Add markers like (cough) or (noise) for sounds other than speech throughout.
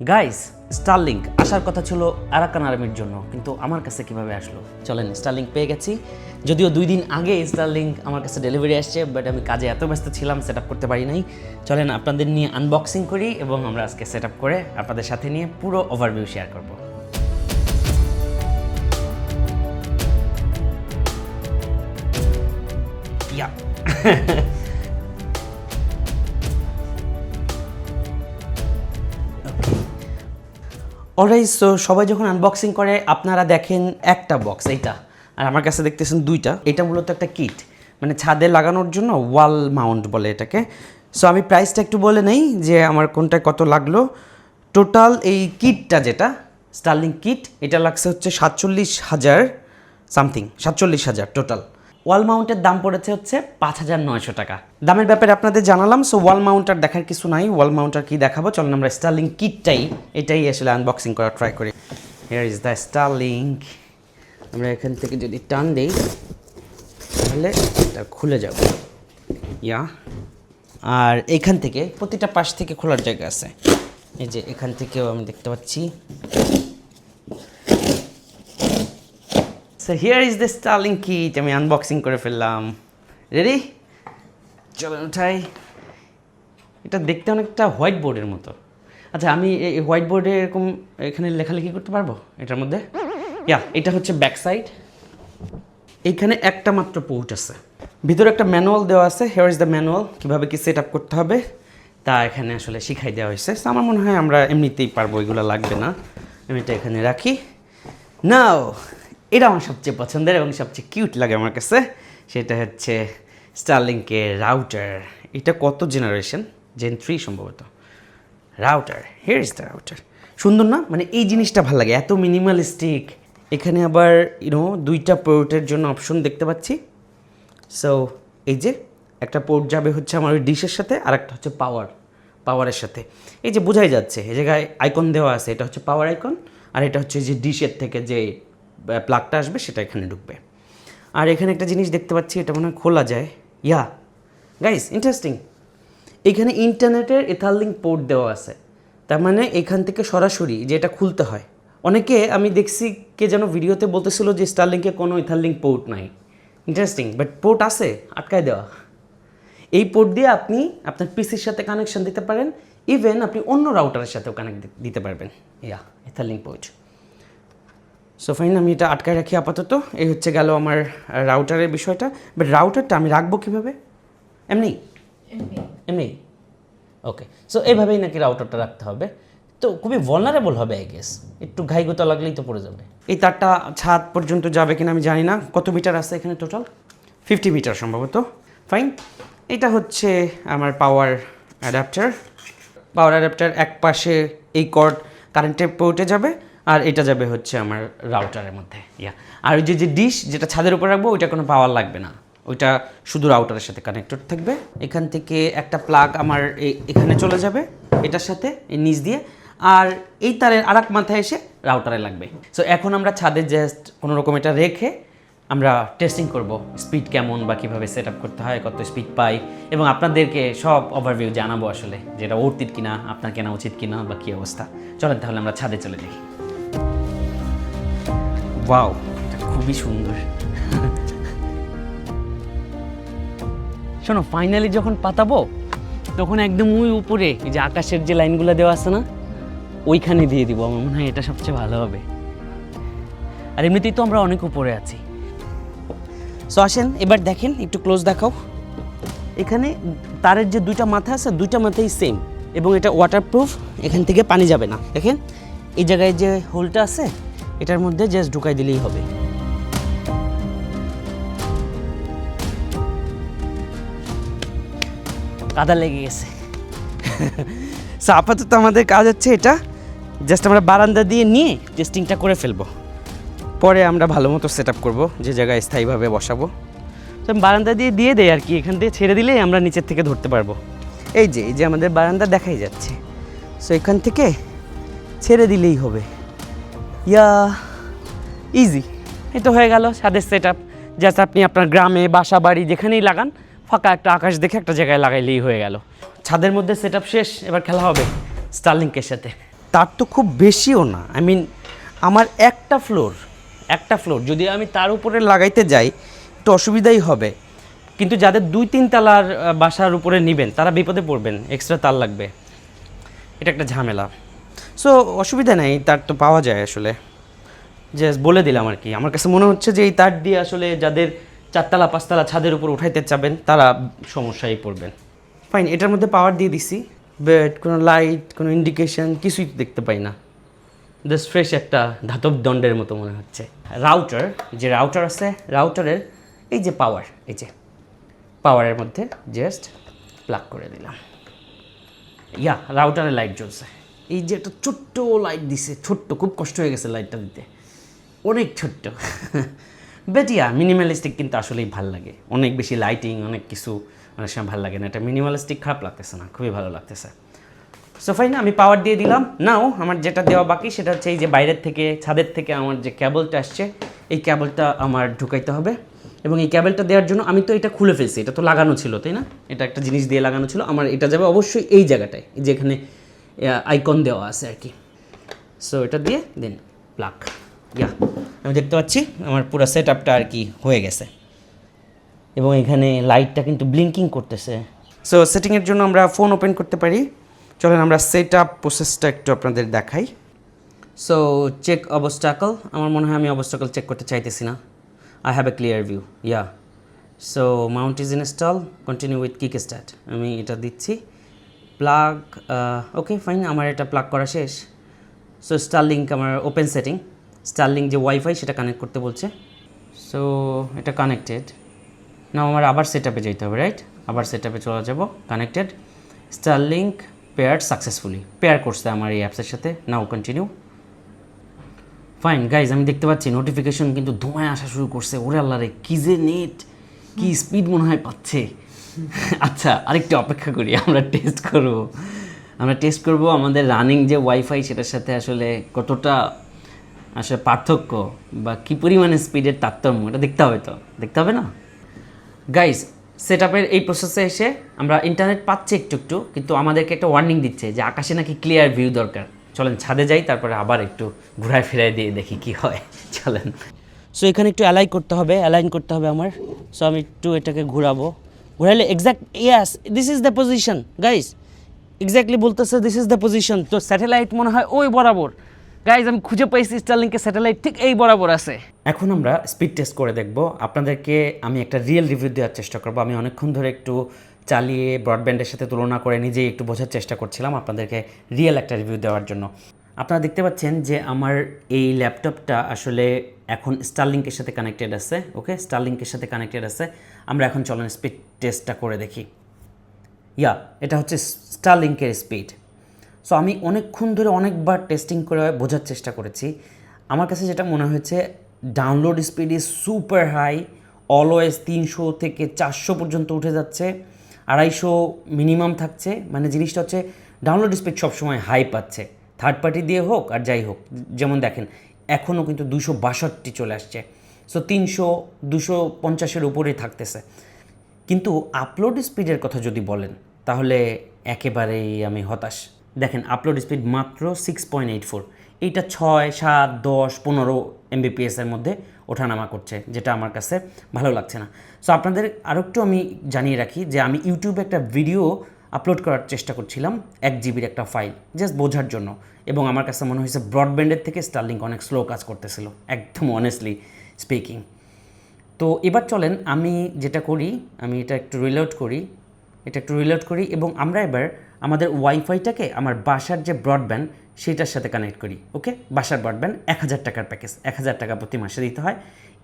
Guys Starlink আসার কথা ছিল আরাকান আর্মির জন্য, কিন্তু আমার কাছে কীভাবে আসলো? চলেন স্টারলিংক পেয়ে গেছি। যদিও দুই দিন আগে স্টারলিংক আমার কাছে ডেলিভারি আসছে বাট আমি কাজে এত ব্যস্ত ছিলাম সেট করতে পারি নাই। চলেন, আপনাদের নিয়ে আনবক্সিং করি এবং আমরা আজকে সেট করে আপনাদের সাথে নিয়ে পুরো ওভারভিউ শেয়ার করব। ইয়া (laughs) অলরাইট সো সবাই যখন আনবক্সিং করে, আপনারা দেখেন একটা বক্স এইটা। আর আমার কাছে দেখতেছেন দুইটা। এটা মূলত একটা কিট মানে ছাদে লাগানোর জন্য ওয়াল মাউন্ট বলে এটাকে। সো আমি প্রাইসটা একটু বলে নেই যে আমার কোনটা কত লাগল। টোটাল এই কিটটা যেটা স্টার্লিং কিট এটা লাগছে হচ্ছে সাতচল্লিশ হাজার সামথিং সাতচল্লিশ হাজার টোটাল ওয়াল মাউন্টের দাম পড়েছে হচ্ছে পাঁচ হাজার নয়শো টাকা। দামের ব্যাপারে আপনাদের জানালাম সো ওয়াল মাউন্টার দেখার কিছু নাই, ওয়াল মাউন্টার কি দেখাবো? চলুন আমরা স্টার্লিং কিটটাই এটাই আসলে আনবক্সিং করার ট্রাই করি। হিয়ার ইজ দ্য স্টার্লিং আমরা এখান থেকে যদি টান দিই, তাহলে এটা খুলে যাবে। ইয়া। আর এখান থেকে, প্রতিটা পাশ থেকে খোলার জায়গা আছে। এই যে এখান থেকেও আমি দেখতে পাচ্ছি। So here is the Starlink kit আমি আনবক্সিং করে ফেললাম। রেডি চলো উঠাই। এটা দেখতে অনেকটা হোয়াইট বোর্ডের মতো। আচ্ছা আমি এই হোয়াইট বোর্ডে এরকম এখানে লেখালেখি করতে পারব? এটার মধ্যে? ইয়া এটা হচ্ছে ব্যাক সাইড এইখানে একটা মাত্র পোর্ট আছে। ভিতরে একটা ম্যানুয়াল দেওয়া আছে। হেয়ার ইজ দ্য ম্যানুয়াল কীভাবে কি সেট আপ করতে হবে? তা এখানে আসলে শিখাই দেওয়া হয়েছে। So, আমার মনে হয় আমরা এমনিতেই পারব এগুলো লাগবে না। আমি এটা এখানে রাখি। নাও এটা আমার সবচেয়ে পছন্দের এবং সবচেয়ে কিউট লাগে আমার কাছে। সেটা হচ্ছে স্টারলিংকের রাউটার এটা কত জেনারেশন জেন থ্রি সম্ভবত। Router here is the router সুন্দর না? মানে এই জিনিসটা ভালো লাগে। এত মিনিমালিস্টিক এখানে আবার ইউনো দুইটা পোর্টের জন্য অপশন দেখতে পাচ্ছি। সো এই যে একটা পোর্ট যাবে হচ্ছে আমার ওই ডিশের সাথে আর একটা হচ্ছে পাওয়ার পাওয়ারের সাথে। এই যে বোঝাই যাচ্ছে, এই জায়গায় আইকন দেওয়া আছে, এটা হচ্ছে পাওয়ার আইকন আর এটা হচ্ছে যে ডিশের থেকে যে প্লাগটা আসবে, সেটা এখানে ঢুকবে। আর এখানে একটা জিনিস দেখতে পাচ্ছি, এটা মনে হয় খোলা যায়। ইয়া গাইস ইন্টারেস্টিং এখানে ইন্টারনেটের এথারলিং পোর্ট দেওয়া আছে। তার মানে এখান থেকে সরাসরি যে এটা খুলতে হয়। অনেকে আমি দেখছি, কে যেন ভিডিওতে বলতেছিল যে স্টারলিংকে কোনো ইথারলিং পোর্ট নাই। ইন্টারেস্টিং বাট পোর্ট আছে, আটকায় দেওয়া। এই পোর্ট দিয়ে আপনি আপনার পিসির সাথে কানেকশন দিতে পারেন। ইভেন আপনি অন্য রাউটারের সাথেও কানেক্ট দিতে পারবেন। Yeah ethernet port so fine আমি এটা আটকায় রাখি আপাতত। এই হচ্ছে গেল আমার রাউটারের বিষয়টা। বাট রাউটারটা আমি রাখব কীভাবে? এমনি এমনি ওকে সো এইভাবেই নাকি রাউটারটা রাখতে হবে। তো খুবই ভলনারেবল হবে আই গেস একটু ঘাইগোতা লাগলেই তো পড়ে যাবে। এই তারটা ছাদ পর্যন্ত যাবে কিনা আমি জানি না। কত মিটার আছে এখানে টোটাল ফিফটি মিটার সম্ভবত। ফাইন এটা হচ্ছে আমার পাওয়ার অ্যাডাপ্টার পাওয়ার অ্যাডাপ্টার এক পাশে এই কর্ড কারেন্টের পোর্টে যাবে। আর এটা যাবে হচ্ছে আমার রাউটারের মধ্যে ইয়া আর ওই যে যে ডিশ যেটা ছাদের উপর রাখব, ওইটা কোনো পাওয়ার লাগবে না। ওইটা শুধু রাউটারের সাথে কানেক্টেড থাকবে। এখান থেকে একটা প্লাগ আমার এখানে চলে যাবে, এটার সাথে এই নিচ দিয়ে। আর এই তারের আর এক মাথায় এসে রাউটারে লাগবে। সো এখন আমরা ছাদে জাস্ট কোনো রকম এটা রেখে আমরা টেস্টিং করব স্পিড কেমন বা কীভাবে সেট আপ করতে হয়, কত স্পিড পাই। এবং আপনাদেরকে সব ওভারভিউ জানাব আসলে যেটা অর্থিত কিনা, আপনার কেনা উচিত কিনা বা কী অবস্থা। চলেন তাহলে আমরা ছাদে চলে যাই। ওয়াও খুবই সুন্দর। শোনো ফাইনালি যখন পাতাবো, তখন একদম ওই উপরে যে আকাশের যে লাইনগুলো দেওয়া আছে না, ওইখানে দিয়ে দিব, আমার মনে হয় এটা সবচেয়ে ভালো হবে। আর এমনিতেই তো আমরা অনেক উপরে আছি। সো আসেন, এবার দেখেন, একটু ক্লোজ দেখাও। এখানে তারের যে দুইটা মাথা আছে, দুইটা মাথাই সেম এবং এটা ওয়াটারপ্রুফ এখান থেকে পানি যাবে না। দেখেন, এই জায়গায় যে হোলটা আছে এটার মধ্যে জাস্ট ঢুকাই দিলেই হবে। কাদা লেগে গেছে। (laughs) সো আপাতত আমাদের কাজ হচ্ছে এটা জাস্ট আমরা বারান্দা দিয়ে নিয়ে টেস্টিংটা করে ফেলব। পরে আমরা ভালো মতো সেট আপ করব, যে জায়গায় স্থায়ীভাবে বসাবো। তো বারান্দা দিয়ে দিয়ে দেয় আর কি, এখান থেকে ছেড়ে দিলেই আমরা নিচের থেকে ধরতে পারব। এই যে এই যে আমাদের বারান্দা দেখাই যাচ্ছে। সো এখান থেকে ছেড়ে দিলেই হবে। ইয়া ইজি তো হয়ে গেল ছাদের সেট আপ জাস্ট আপনি আপনার গ্রামে, বাসা, বাড়ি যেখানেই লাগান, ফাঁকা একটা আকাশ দেখে একটা জায়গায় লাগাইলেই হয়ে গেল। ছাদের মধ্যে সেট শেষ, এবার খেলা হবে স্টারলিংকের সাথে। তার তো খুব বেশিও না। আই মিন আমার একটা ফ্লোর একটা ফ্লোর যদি আমি তার উপরে লাগাইতে যাই, একটু অসুবিধাই হবে। কিন্তু যাদের দুই তিন তালার বাসার উপরে নেবেন, তারা বিপদে পড়বেন। এক্সট্রা তার লাগবে। এটা একটা ঝামেলা। সো অসুবিধা নেই, তার তো পাওয়া যায় আসলে। জাস্ট বলে দিলাম আর কি। আমার কাছে মনে হচ্ছে যে এই তার দিয়ে আসলে যাদের চারতলা, পাঁচতলা ছাদের উপর উঠাইতে চাবেন, তারা সমস্যায় পড়বেন। ফাইন এটার মধ্যে পাওয়ার দিয়ে দিছি বেড কোনো লাইট কোনো ইন্ডিকেশন কিছুই দেখতে পাই না। জাস্ট ফ্রেশ একটা ধাতব দণ্ডের মতো মনে হচ্ছে। রাউটার যে রাউটার আছে রাউটারের এই যে পাওয়ার এই যে পাওয়ারের মধ্যে জাস্ট প্লাগ করে দিলাম। ইয়া রাউটারে লাইট জ্বলছে। এই যে একটা ছোট্ট লাইট দিছে, ছোট্ট, খুব কষ্ট হয়ে গেছে লাইটটা দিতে। অনেক ছোট্ট। (laughs) বেটিয়া মিনিমালিস্টিক কিন্তু আসলেই ভালো লাগে। অনেক বেশি লাইটিং অনেক কিছু অনেক সময় ভালো লাগে না। এটা মিনিমালিস্টিক খারাপ লাগতেছে না, খুবই ভালো লাগতেছে। সো ফাইন আমি পাওয়ার দিয়ে দিলাম। নাও আমার যেটা দেওয়া বাকি, সেটা হচ্ছে এই যে বাইরের থেকে, ছাদের থেকে আমার যে ক্যাবলটা আসছে, এই ক্যাবলটা আমার ঢুকাইতে হবে। এবং এই ক্যাবেলটা দেওয়ার জন্য আমি তো এটা খুলে ফেলছি, এটা তো লাগানো ছিল, তাই না? এটা একটা জিনিস দিয়ে লাগানো ছিল। আমার এটা যাবে অবশ্যই এই জায়গাটায় যেখানে আইকন দেওয়া আছে আর কি। সো এটা দিয়ে দেন প্লাক ইয়া আমি দেখতে পাচ্ছি, আমার পুরো সেট আপটা আর কি হয়ে গেছে। এবং এখানে লাইটটা কিন্তু ব্লিঙ্কিং করতেছে। সো সেটিংয়ের জন্য আমরা ফোন ওপেন করতে পারি। চলেন আমরা সেট আপ প্রসেসটা একটু আপনাদের দেখাই। সো চেক অবস্টাকল আমার মনে হয় আমি অবস্টাকল চেক করতে চাইতেছি না। I have a clear view yeah so mount is install continue with kick start আমি এটা দিচ্ছি। প্লাগ ওকে ফাইন আমার এটা প্লাগ করা শেষ। সো স্টারলিংক আমার ওপেন সেটিং স্টারলিংক যে ওয়াইফাই সেটা কানেক্ট করতে বলছে। সো এটা কানেক্টেড না আমার আবার সেট আপে যেতে হবে রাইট আবার সেট আপে চলে যাব connected Starlink pair successfully pair করছে আমার এই অ্যাপসের সাথে। নাও কন্টিনিউ ফাইন গাইজ আমি দেখতে পাচ্ছি নোটিফিকেশন কিন্তু ধোঁয়ায় আসা শুরু করছে। ওরে আল্লাহ রে, কি যে নেট কি স্পিড মনে হয় পাচ্ছে। আচ্ছা আরেকটু অপেক্ষা করি, আমরা টেস্ট করব। আমরা টেস্ট করব আমাদের রানিং যে ওয়াইফাই সেটার সাথে আসলে কতটা আসলে পার্থক্য বা কী পরিমাণে স্পিডের তারতম্য, এটা দেখতে হবে তো, দেখতে হবে না? গাইজ সেট এই প্রসেসে এসে আমরা ইন্টারনেট পাচ্ছি একটু একটু, কিন্তু আমাদেরকে একটা ওয়ার্নিং দিচ্ছে যে আকাশে নাকি ক্লিয়ার ভিউ দরকার। চলেন ছাদে যাই, তারপরে আবার একটু ঘুরায় ফিরায় দিয়ে দেখি কি হয়। চলেন। সো এখানে একটু অ্যালাই করতে হবে অ্যালাইন করতে হবে আমার। সো আমি একটু এটাকে ঘুরাবো। ঘুরাইলে exact yes this is the position guys exactly বলতেছে দিস ইজ দ্য পজিশন তো স্যাটেলাইট মনে হয় ওই বরাবর। গাইজ আমি খুঁজে পাইছি স্টারলিংকের স্যাটেলাইট ঠিক এই বরাবর আছে। এখন আমরা স্পিড টেস্ট করে দেখব। আপনাদেরকে আমি একটা রিয়েল রিভিউ দেওয়ার চেষ্টা করব। আমি অনেকক্ষণ ধরে একটু চালিয়ে ব্রডব্যান্ডের সাথে তুলনা করে নিজেই একটু বোঝার চেষ্টা করছিলাম আপনাদেরকে রিয়েল একটা রিভিউ দেওয়ার জন্য। আপনারা দেখতে পাচ্ছেন যে আমার এই ল্যাপটপটা আসলে এখন স্টারলিংকের সাথে কানেক্টেড আছে ওকে স্টারলিংকের সাথে কানেক্টেড আছে। আমরা এখন চলেন স্পিড টেস্টটা করে দেখি। ইয়া এটা হচ্ছে স্টারলিংকের স্পিড সো আমি অনেকক্ষণ ধরে অনেকবার টেস্টিং করে বোঝার চেষ্টা করেছি। আমার কাছে যেটা মনে হয়েছে download speed is super high always তিনশো থেকে চারশো পর্যন্ত উঠে যাচ্ছে, আড়াইশো মিনিমাম থাকছে। মানে জিনিসটা হচ্ছে ডাউনলোড স্পিড সবসময় হাই পাচ্ছে। থার্ড পার্টি দিয়ে হোক আর যাই হোক, যেমন দেখেন এখনও কিন্তু দুশো বাষট্টি চলে আসছে। সো তিনশো, দুশো পঞ্চাশের উপরেই থাকতেছে। কিন্তু আপলোড স্পিডের কথা যদি বলেন, তাহলে একেবারেই আমি হতাশ। দেখেন আপলোড স্পিড মাত্র সিক্স পয়েন্ট এইট ফোর এইটা ছয়, সাত, দশ, পনেরো এমবিপিএসের মধ্যে ওঠানামা করছে, যেটা আমার কাছে ভালো লাগছে না। সো আপনাদের আরেকটু আমি জানিয়ে রাখি যে আমি ইউটিউবে একটা ভিডিও আপলোড করার চেষ্টা করছিলাম এক জিবির একটা ফাইল জাস্ট বোঝার জন্য। এবং আমার কাছে মনে হয়েছে ব্রডব্যান্ডের থেকে স্টারলিংক অনেক স্লো কাজ করতেছিল, একদম অনেস্টলি স্পিকিং তো এবার চলেন আমি যেটা করি, আমি এটা একটু রিলোড করি, এটা একটু রিলোড করি এবং আমরা এবার আমাদের ওয়াইফাইটাকে আমার বাসার যে ব্রডব্যান্ড সেটার সাথে কানেক্ট করি ওকে বাসার ব্রডব্যান্ড এক হাজার টাকার প্যাকেজ এক হাজার টাকা প্রতি মাসে দিতে হয়।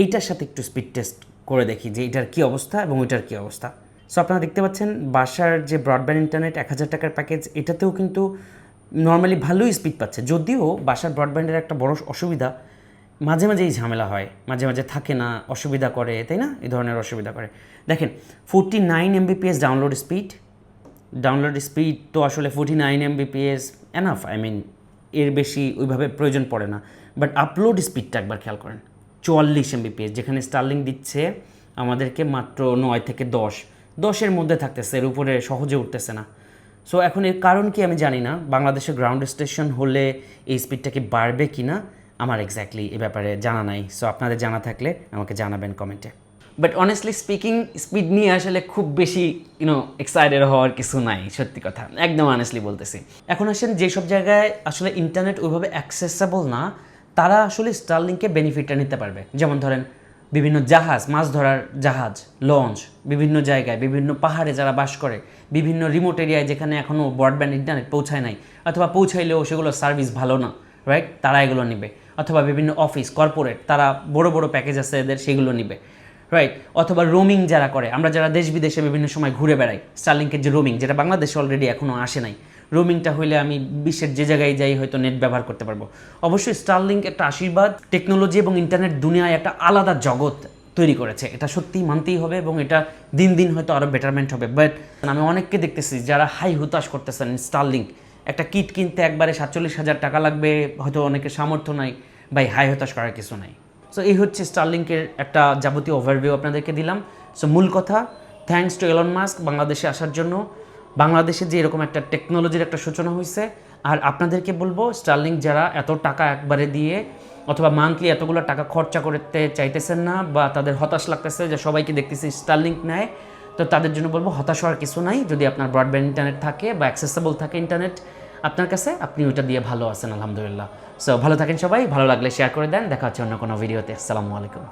এইটার সাথে একটু স্পিড টেস্ট করে দেখি যে এটার কী অবস্থা এবং ওইটার কী অবস্থা। সো আপনারা দেখতে পাচ্ছেন বাসার যে ব্রডব্যান্ড ইন্টারনেট এক হাজার টাকার প্যাকেজ এটাতেও কিন্তু নর্মালি ভালোই স্পিড পাচ্ছে। যদিও বাসার ব্রডব্যান্ডের একটা বড় অসুবিধা, মাঝে মাঝেই ঝামেলা হয়, মাঝে মাঝে থাকে না, অসুবিধা করে, তাই না? এই ধরনের অসুবিধা করে। দেখেন forty nine Mbps download speed download speed তো আসলে forty nine Mbps enough I mean এর বেশি ওইভাবে প্রয়োজন পড়ে না। বাট আপলোড স্পিডটা একবার খেয়াল করেন, চুয়াল্লিশ এমবিপিএস যেখানে স্টার্লিং দিচ্ছে আমাদেরকে মাত্র নয় থেকে দশ। দশের মধ্যে থাকতেছে, এর উপরে সহজে উঠতেছে না। সো এখন এর কারণ কি আমি জানি না। বাংলাদেশে গ্রাউন্ড স্টেশন হলে এই স্পিডটা কি বাড়বে কি না, আমার এক্স্যাক্টলি এ ব্যাপারে জানা নাই। সো আপনাদের জানা থাকলে আমাকে জানাবেন কমেন্টে বাট অনেস্টলি স্পিকিং স্পিড নিয়ে আসলে খুব বেশি ইউনো এক্সাইটেড হওয়ার কিছু নাই, সত্যি কথা। একদম অনেস্টলি বলতেছি। এখন আসেন, যেসব জায়গায় আসলে ইন্টারনেট ওইভাবে অ্যাক্সেসেবল না, তারা আসলে স্টারলিংকে বেনিফিটটা নিতে পারবে। যেমন ধরেন বিভিন্ন জাহাজ, মাছ ধরার জাহাজ লঞ্চ বিভিন্ন জায়গায়, বিভিন্ন পাহাড়ে যারা বাস করে, বিভিন্ন রিমোট এরিয়ায় যেখানে এখনও ব্রডব্যান্ড ইন্টারনেট পৌঁছায় নাই, অথবা পৌঁছাইলেও সেগুলো সার্ভিস ভালো না রাইট তারা এগুলো নেবে। অথবা বিভিন্ন অফিস কর্পোরেট তারা বড় বড় প্যাকেজ আছে এদের, সেগুলো নেবে রাইট অথবা রোমিং যারা করে, আমরা যারা দেশ বিদেশে বিভিন্ন সময় ঘুরে বেড়াই স্টারলিংকের যে রোমিং যেটা বাংলাদেশে অলরেডি এখনও আসে নাই রোমিংটা হইলে আমি বিশ্বের যে জায়গায় যাই হয়তো নেট ব্যবহার করতে পারব। অবশ্যই স্টারলিংক একটা আশীর্বাদ টেকনোলজি এবং ইন্টারনেট দুনিয়ায় একটা আলাদা জগৎ তৈরি করেছে। এটা সত্যিই মানতেই হবে এবং এটা দিন দিন হয়তো আরও বেটারমেন্ট হবে। বাট আমি অনেককে দেখতেছি যারা হাই হুতাশ করতেছেন স্টারলিংক একটা কিট কিনতে একবারে সাতচল্লিশ হাজার টাকা লাগবে, হয়তো অনেকের সামর্থ্য নাই বা হাই হতাশ করার কিছু নাই। সো এই হচ্ছে স্টারলিংকের একটা যাবতীয় ওভারভিউ আপনাদেরকে দিলাম। সো মূল কথা থ্যাঙ্কস টু এলন মাস্ক বাংলাদেশে আসার জন্য। বাংলাদেশে যে এরকম একটা টেকনোলজির একটা সূচনা হয়েছে আর আপনাদেরকে বলব স্টার্লিং যারা এত টাকা একবারে দিয়ে অথবা মান্থলি এতগুলো টাকা খরচা করতে চাইতেছেন না বা তাদের হতাশ লাগতেছে যে সবাইকে দেখতেছি স্টারলিংক নেয়, তো তাদের জন্য বলব হতাশ হওয়ার কিছু নাই। যদি আপনার ব্রডব্যান্ড ইন্টারনেট থাকে বা অ্যাক্সেসেবল থাকে ইন্টারনেট আপনার কাছে আপনি ওইটা দিয়ে ভালো আছেন, আলহামদুলিল্লাহ। সো ভালো থাকেন সবাই, ভালো লাগলে শেয়ার করে দেন। দেখা হচ্ছে অন্য কোনো ভিডিওতে আসসালামু আলাইকুম।